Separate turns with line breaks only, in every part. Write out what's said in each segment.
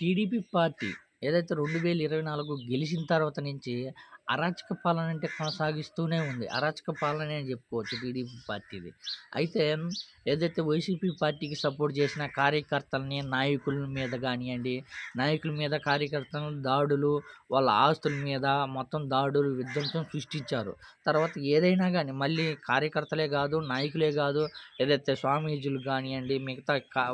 TDP party ఏదైతే 2024 గెలిచిన తర్వాత నుంచి అరాచక పాలన అంటే కొనసాగిస్తూనే ఉంది. అరాచక పాలన అని చెప్పుకోవచ్చు టీడీపీ పార్టీది. అయితే ఏదైతే వైసీపీ పార్టీకి సపోర్ట్ చేసిన కార్యకర్తలని, నాయకుల మీద కానివ్వండి నాయకుల మీద కార్యకర్తలు దాడులు, వాళ్ళ ఆస్తుల మీద మొత్తం దాడులు, విధ్వంసం సృష్టించారు. తర్వాత ఏదైనా కానీ మళ్ళీ కార్యకర్తలే కాదు నాయకులే కాదు ఏదైతే స్వామీజీలు కానివ్వండి మిగతా కా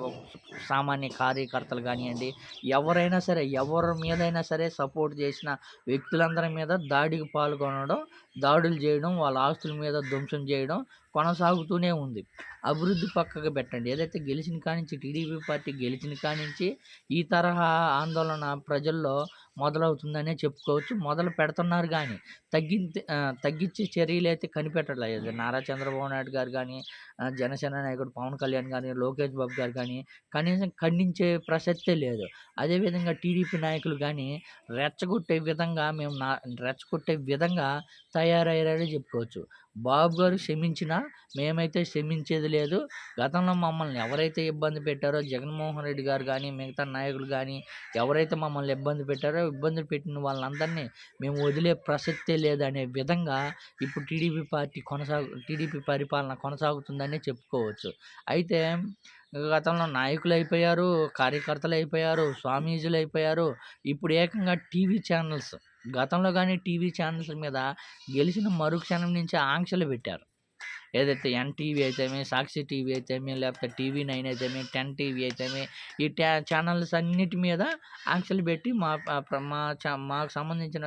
సామాన్య కార్యకర్తలు కానివ్వండి ఎవరైనా సరే ఎవరి మీదైనా సరే సపోర్ట్ చేసిన వ్యక్తులందరి మీద దాడికి పాల్గొనడం, దాడులు చేయడం, వాళ్ళ ఆస్తుల మీద ధ్వంసం చేయడం కొనసాగుతూనే ఉంది. అభివృద్ధి పక్కకు పెట్టండి. ఏదైతే గెలిచిన కానించి టీడీపీ పార్టీ గెలిచిన కానించి ఈ తరహా ఆందోళన ప్రజల్లో మొదలవుతుందనే చెప్పుకోవచ్చు. మొదలు పెడుతున్నారు కానీ తగ్గి తగ్గించే చర్యలు అయితే కనిపెట్టలేదు. నారా చంద్రబాబు నాయుడు గారు కానీ జనసేన నాయకుడు పవన్ కళ్యాణ్ కానీ లోకేష్ బాబు గారు కానీ కనీసం ఖండించే ప్రసక్తే లేదు. అదేవిధంగా టీడీపీ నాయకులు కానీ రెచ్చగొట్టే విధంగా మేము నా రెచ్చగొట్టే విధంగా తయారయ్యారని చెప్పుకోవచ్చు. బాబు గారు క్షమించినా మేమైతే క్షమించేది లేదు. గతంలో మమ్మల్ని ఎవరైతే ఇబ్బంది పెట్టారో జగన్మోహన్ రెడ్డి గారు కానీ మిగతా నాయకులు కానీ ఎవరైతే మమ్మల్ని ఇబ్బంది పెట్టారో ఇబ్బందులు పెట్టిన వాళ్ళందరినీ మేము వదిలే ప్రసక్తే లేదనే విధంగా ఇప్పుడు టీడీపీ పార్టీ కొనసాగు టీడీపీ పరిపాలన కొనసాగుతుందనే చెప్పుకోవచ్చు. అయితే గతంలో నాయకులు అయిపోయారు కార్యకర్తలు అయిపోయారు స్వామీజీలు అయిపోయారు ఇప్పుడు ఏకంగా టీవీ ఛానల్స్ గతంలో కానీ టీవీ ఛానల్స్ మీద గెలిచిన మరుక్షణం నుంచి ఆంక్షలు పెట్టారు. ఏదైతే ఎన్‌టీవీ అయితేమి, సాక్షి టీవీ అయితేమి, లేకపోతే టీవీ నైన్ అయితేమి, టెన్ టీవీ అయితేమి ఈ టా ఛానల్స్ అన్నిటి మీద ఆంక్షలు పెట్టి మా ప్ర మా మాకు సంబంధించిన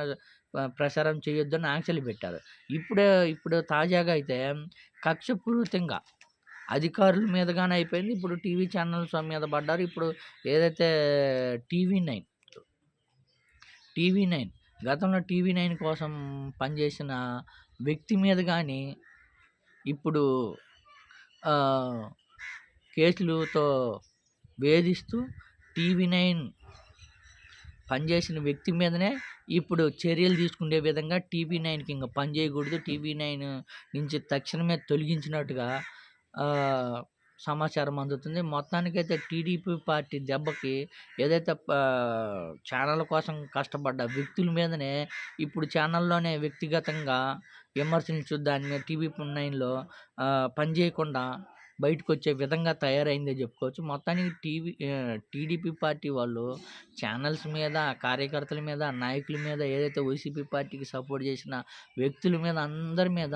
ప్రసారం చేయొద్దని ఆంక్షలు పెట్టారు. ఇప్పుడు ఇప్పుడు తాజాగా అయితే కక్షపూరితంగా అధికారుల మీద కానీ అయిపోయింది. ఇప్పుడు టీవీ ఛానల్స్ మీద పడ్డారు. ఇప్పుడు ఏదైతే టీవీ నైన్ టీవీ నైన్ గతంలో టీవీ నైన్ కోసం పనిచేసిన వ్యక్తి మీద కానీ ఇప్పుడు కేసులతో వేధిస్తూ టీవీ నైన్ పనిచేసిన వ్యక్తి మీదనే ఇప్పుడు చర్యలు తీసుకునే విధంగా టీవీ నైన్‌కి ఇంకా పని చేయకూడదు. టీవీ నైన్ నుంచి తక్షణమే తొలగించినట్టుగా సమాచారం అందుతుంది. మొత్తానికైతే టీడీపీ పార్టీ దెబ్బకి ఏదైతే ఛానల్ కోసం కష్టపడ్డ వ్యక్తుల మీదనే ఇప్పుడు ఛానల్‌లోనే వ్యక్తిగతంగా విమర్శించు దాని మీద టీవీ నైన్‌లో పనిచేయకుండా బయటకు వచ్చే విధంగా తయారైందే చెప్పుకోవచ్చు. మొత్తానికి టీవీ టీడీపీ పార్టీ వాళ్ళు ఛానల్స్ మీద, కార్యకర్తల మీద, నాయకుల మీద ఏదైతే వైసీపీ పార్టీకి సపోర్ట్ చేసిన వ్యక్తుల మీద అందరి మీద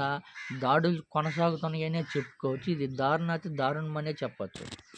దాడులు కొనసాగుతున్నాయనే చెప్పుకోవచ్చు. ఇది దారుణాతి దారుణమనే చెప్పచ్చు